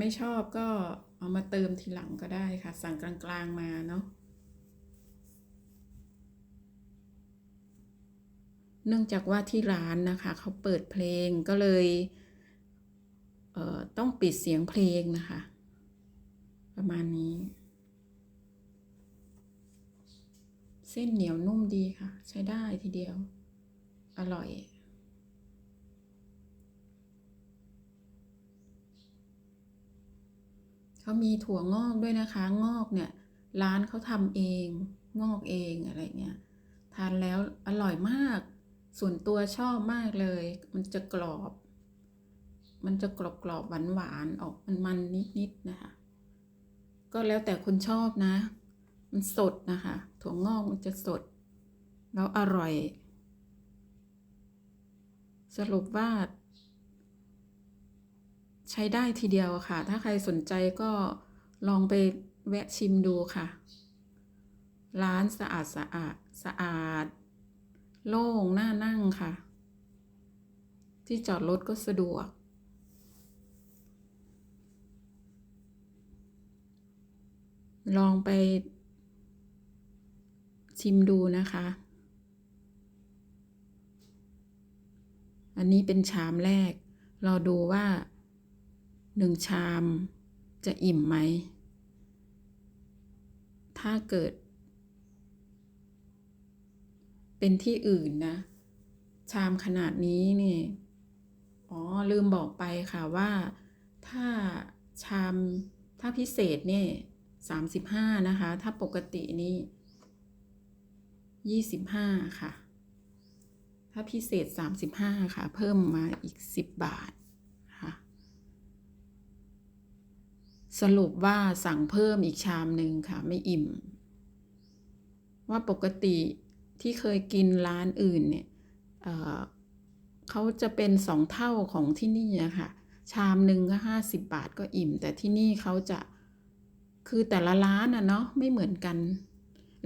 ไม่ชอบก็เอามาเติมทีหลังก็ได้ค่ะ สั่งกลางๆมาเนาะเนื่องจากว่าที่ร้านนะคะเขาเปิดเพลงก็เลยเอ่อต้องปิดเสียงเพลงนะคะ ประมาณนี้ เส้นเหนียวนุ่มดีค่ะ ใช้ได้ทีเดียว อร่อย เขามีถั่วงอกด้วยนะคะ งอกเนี่ย ร้านเขาทำเอง งอกเองอะไรเงี้ย ทานแล้วอร่อยมาก ส่วนตัวชอบมากเลย มันจะกรอบ มันจะกรอบกรอบหวานหวานออกมันมันนิดนิดๆนะคะ ก็แล้วแต่คนชอบนะ มันสดนะคะ ถั่วงอกมันจะสด แล้วอร่อย สรุปว่า ใช้ได้ทีเดียวค่ะ ถ้าใครสนใจก็ลองไปแวะชิมดูค่ะ ร้านสะอาดสะอาดสะอาด โล่งน่านั่งค่ะ ที่จอดรถก็สะดวก ลองไปชิมดูนะคะ อันนี้เป็นชามแรก รอดูว่า หนึ่งชามจะอิ่มไหม ถ้าเกิด เป็นที่อื่นนะ ชามขนาดนี้นี่ อ๋อ ลืมบอกไปค่ะว่าถ้าชามถ้าพิเศษเนี่ยสามสิบห้านะคะ ถ้าปกตินี่ยี่สิบห้าค่ะ ถ้าพิเศษสามสิบห้าค่ะ เพิ่มมาอีกสิบบาทค่ะ สรุปว่าสั่งเพิ่มอีกชามหนึ่งค่ะ ไม่อิ่ม ว่าปกติที่เคยกินร้านอื่นเนี่ยเเขาจะเป็นสองเท่าของที่นี่อะค่ะ ชามหนึ่งก็ห้าสิบบาทก็อิ่ม แต่ที่นี่เขาจะคือแต่ละร้านอะเนาะไม่เหมือนกัน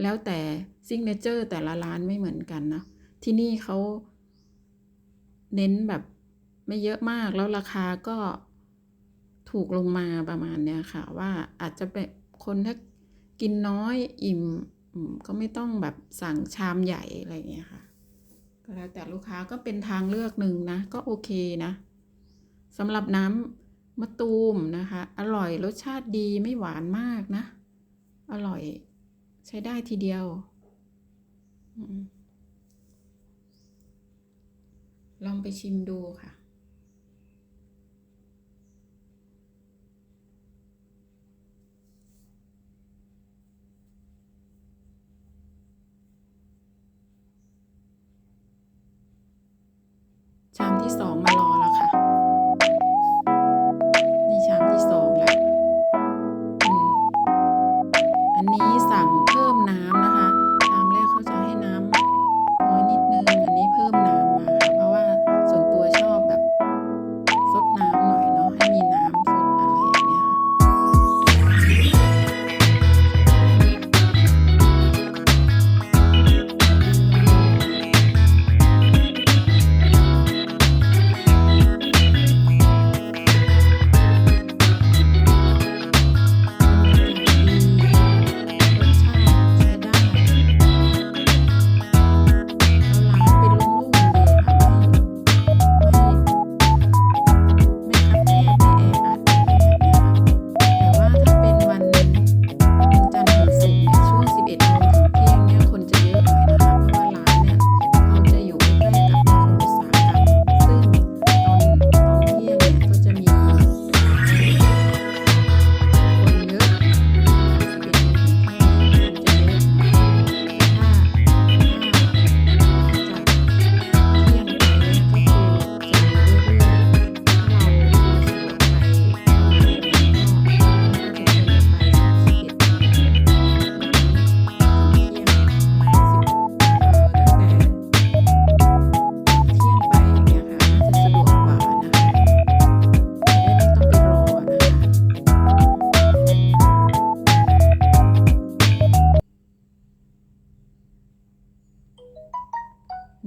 แล้วแต่ซิกเนเจอร์แต่ละร้านไม่เหมือนกันนะที่นี่เขาเน้นแบบไม่เยอะมากแล้วราคาก็ ถูกลงมาประมาณเนี้ยค่ะ ว่าอาจจะเป็นคนถ้ากินน้อยอิ่มก็ไม่ต้องแบบสั่งชามใหญ่อะไรอย่างเงี้ยค่ะก็แล้วแต่ลูกค้าก็เป็นทางเลือกหนึ่งนะ ก็โอเคนะสำหรับน้ำมะตูมนะคะ อร่อยรสชาติดีไม่หวานมากนะ อร่อยใช้ได้ทีเดียว ลองไปชิมดูค่ะ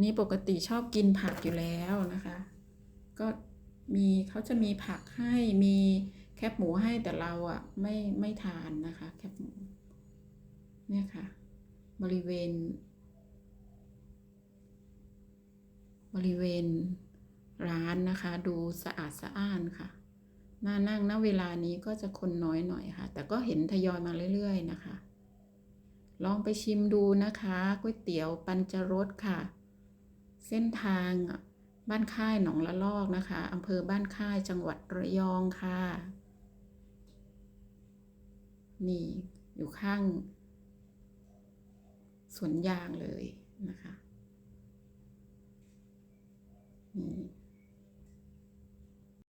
นี่ปกติชอบกินผักอยู่แล้วนะคะ ก็มีเขาจะมีผักให้มีแคบหมูให้แต่เราอะไม่ไม่ทานนะคะแคบหมูเนี่ยค่ะ บริเวณ บริเวณร้านนะคะ ดูสะอาดสะอ้านค่ะน่านั่งณเวลานี้ก็จะคนน้อยหน่อยค่ะ แต่ก็เห็นทยอยมาเรื่อย ๆ นะคะ ลองไปชิมดูนะคะก๋วยเตี๋ยวปัญจรสค่ะ เส้นทางบ้านค่ายหนองละลอกนะคะอำเภอบ้านค่ายจังหวัดระยองค่ะ นี่อยู่ข้างสวนยางเลยนะคะนี่